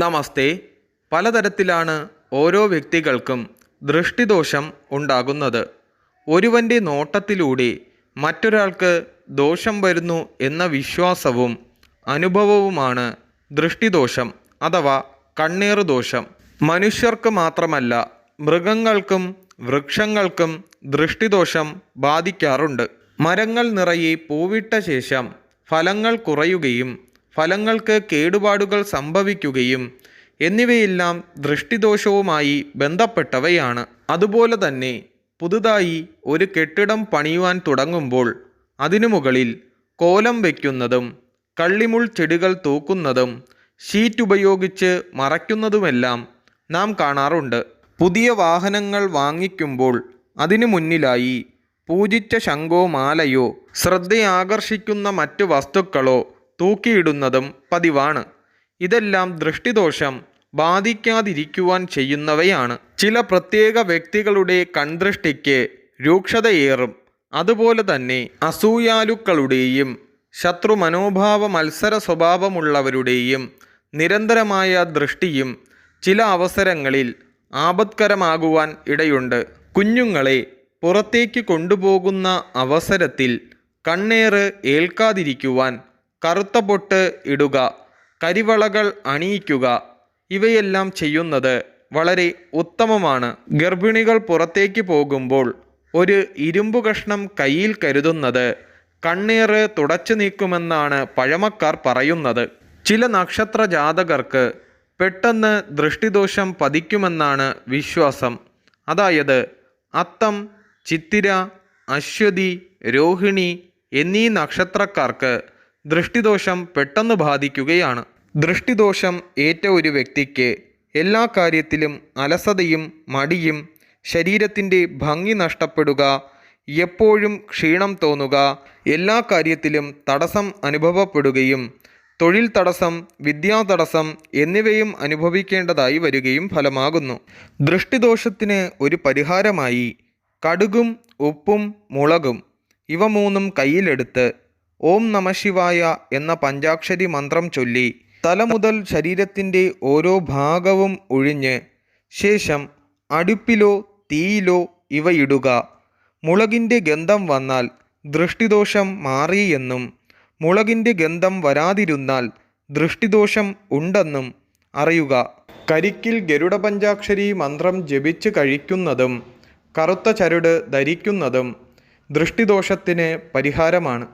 നമസ്തേ. പലതരത്തിലാണ് ഓരോ വ്യക്തികൾക്കും ദൃഷ്ടിദോഷം ഉണ്ടാകുന്നത്. ഒരുവന്റെ നോട്ടത്തിലൂടെ മറ്റൊരാൾക്ക് ദോഷം വരുന്നു എന്ന വിശ്വാസവും അനുഭവവുമാണ് ദൃഷ്ടിദോഷം അഥവാ കണ്ണീർ ദോഷം. മനുഷ്യർക്ക് മാത്രമല്ല മൃഗങ്ങൾക്കും വൃക്ഷങ്ങൾക്കും ദൃഷ്ടിദോഷം ബാധിക്കാറുണ്ട്. മരങ്ങൾ നിറയെ പൂവിട്ട ശേഷം ഫലങ്ങൾ കുറയുകയും ഫലങ്ങൾക്ക് കേടുപാടുകൾ സംഭവിക്കുകയും എന്നിവയെല്ലാം ദൃഷ്ടിദോഷവുമായി ബന്ധപ്പെട്ടവയാണ്. അതുപോലെ തന്നെ പുതുതായി ഒരു കെട്ടിടം പണിയുവാൻ തുടങ്ങുമ്പോൾ അതിനു മുകളിൽ കോലം വയ്ക്കുന്നതും കള്ളിമുൾ ചെടികൾ തൂക്കുന്നതും ഷീറ്റ് ഉപയോഗിച്ച് മറയ്ക്കുന്നതുമെല്ലാം നാം കാണാറുണ്ട്. പുതിയ വാഹനങ്ങൾ വാങ്ങിക്കുമ്പോൾ അതിനു മുന്നിലായി പൂജിച്ച ശംഖോ മാലയോ ശ്രദ്ധയാകർഷിക്കുന്ന മറ്റു വസ്തുക്കളോ തൂക്കിയിടുന്നതും പതിവാണ്. ഇതെല്ലാം ദൃഷ്ടിദോഷം ബാധിക്കാതിരിക്കുവാൻ ചെയ്യുന്നവയാണ്. ചില പ്രത്യേക വ്യക്തികളുടെ കൺദൃഷ്ടിക്ക് രൂക്ഷതയേറും. അതുപോലെ തന്നെ അസൂയാലുക്കളുടെയും ശത്രു മനോഭാവ മത്സര സ്വഭാവമുള്ളവരുടെയും നിരന്തരമായ ദൃഷ്ടിയും ചില അവസരങ്ങളിൽ ആപത്കരമാകുവാൻ ഇടയുണ്ട്. കുഞ്ഞുങ്ങളെ പുറത്തേക്ക് കൊണ്ടുപോകുന്ന അവസരത്തിൽ കണ്ണേറ് ഏൽക്കാതിരിക്കുവാൻ കറുത്ത പൊട്ട് ഇടുക കരിവളകൾ അണിയിക്കുക ഇവയെല്ലാം ചെയ്യുന്നത് വളരെ ഉത്തമമാണ്. ഗർഭിണികൾ പുറത്തേക്ക് പോകുമ്പോൾ ഒരു ഇരുമ്പു കഷ്ണം കയ്യിൽ കരുതുന്നത് കണ്ണീറ് തുടച്ചു നീക്കുമെന്നാണ് പഴമക്കാർ പറയുന്നത്. ചില നക്ഷത്ര ജാതകർക്ക് പെട്ടെന്ന് ദൃഷ്ടിദോഷം പതിക്കുമെന്നാണ് വിശ്വാസം. അതായത് അത്തം ചിത്തിര അശ്വതി രോഹിണി എന്നീ നക്ഷത്രക്കാർക്ക് ദൃഷ്ടിദോഷം പെട്ടെന്ന് ബാധിക്കുകയാണ്. ദൃഷ്ടിദോഷം ഏറ്റ ഒരു വ്യക്തിക്ക് എല്ലാ കാര്യത്തിലും അലസതയും മടിയും ശരീരത്തിന്റെ ഭംഗി നഷ്ടപ്പെടുക എപ്പോഴും ക്ഷീണം തോന്നുക എല്ലാ കാര്യത്തിലും തടസ്സം അനുഭവപ്പെടുകയും തൊഴിൽ തടസ്സം വിദ്യാ തടസ്സം എന്നിവയും അനുഭവിക്കേണ്ടതായി വരികയും ഫലമാകുന്നു. ദൃഷ്ടിദോഷത്തിന് ഒരു പരിഹാരമായി കടുകും ഉപ്പും മുളകും ഇവ മൂന്നും കയ്യിലെടുത്ത് ഓം നമശിവായ എന്ന പഞ്ചാക്ഷരി മന്ത്രം ചൊല്ലി തല മുതൽ ശരീരത്തിന്റെ ഓരോ ഭാഗവും ഒഴിഞ്ഞ് ശേഷം അടുപ്പിലോ തീയിലോ ഇവ ഇടുക മുളകിന്റെ ഗന്ധം വന്നാൽ ദൃഷ്ടിദോഷം മാറിയെന്നും മുളകിന്റെ ഗന്ധം വരാതിരുന്നാൽ ദൃഷ്ടിദോഷം ഉണ്ടെന്നും അറിയുക. കരിക്കിൽ ഗരുഡ പഞ്ചാക്ഷരി മന്ത്രം ജപിച്ച് കഴിക്കുന്നതും കറുത്ത ചരട് ധരിക്കുന്നതും ദൃഷ്ടിദോഷത്തിന് പരിഹാരമാണ്.